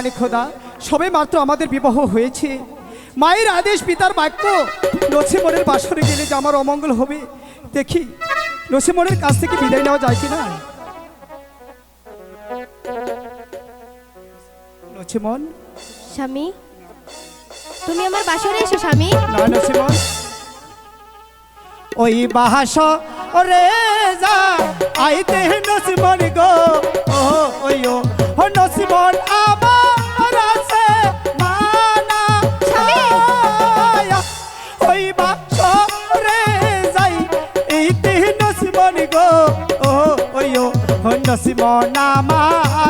জানি খোদা সবে মাত্র আমাদের বিবাহ হয়েছে। মায়ের আদেশ পিতার বাক্য নছিমনের বাসরে গেলে যে আমার অমঙ্গল হবে। দেখি নছিমনের কাছ থেকে বিদায় নেওয়া যায় কিনা? নছিমন স্বামী তুমি আমার বাসরে এসো স্বামী। না নছিমন ওই বাহাস ওরে যা ও নছিমন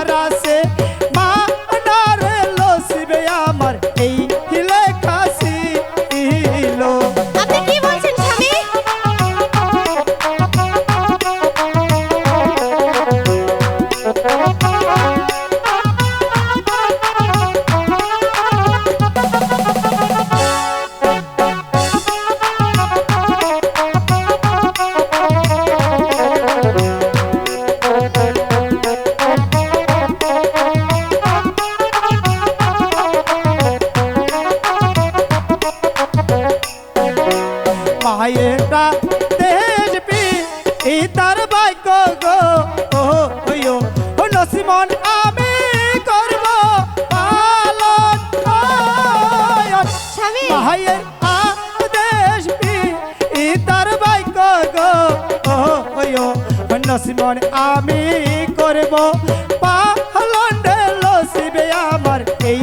ও আমি করব পালন। স্বামী। মায়ের আদেশ পি এই তার বাইক গো ও ও আমি করব পালন লসিবে আমার এই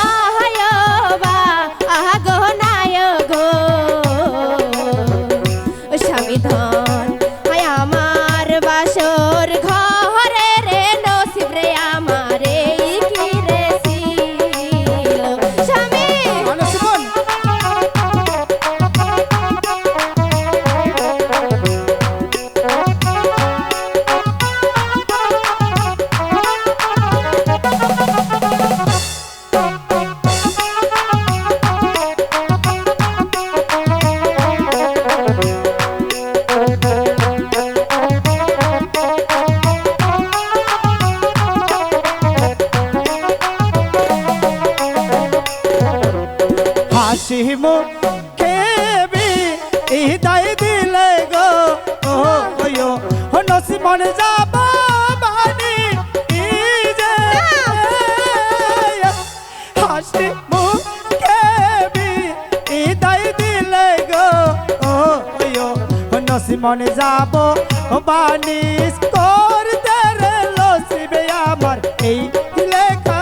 হৃদয় দিলে গো। ও ও ও যাব বানি যে হাসি মুখে দিলে গো। ও ও নসিমন যাব বানি করতে রে লসিবে আমার এই লেখাছি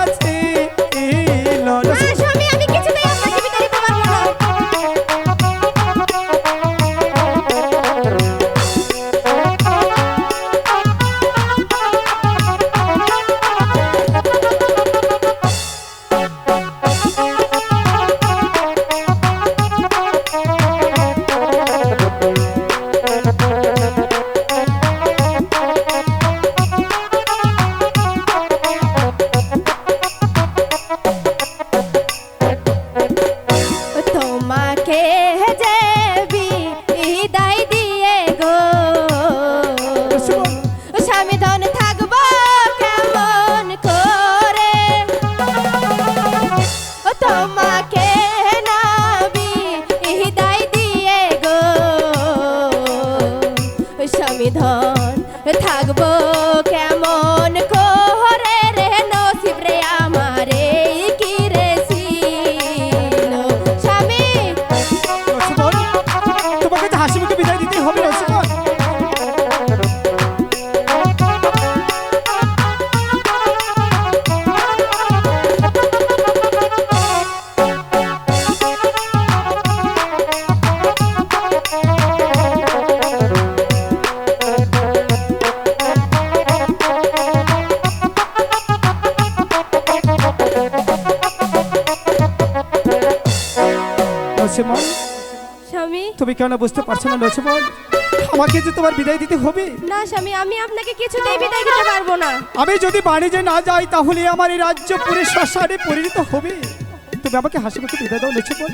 লক্ষ্মণ স্বামী। তুমি কেন বুঝতে পারছ না লক্ষ্মণ আমাকে যে তোমার বিদায় দিতে হবে। না স্বামী আমি আপনাকে কিছুতেই বিদায় দিতে পারব না। আমি যদি বাণিজ্যে না যাই তাহলে আমার এই রাজ্য পুরে শ্মশানে পরিণত হবে। তুমি আমাকে হাসি মুখে বিদায় দাও লক্ষ্মণ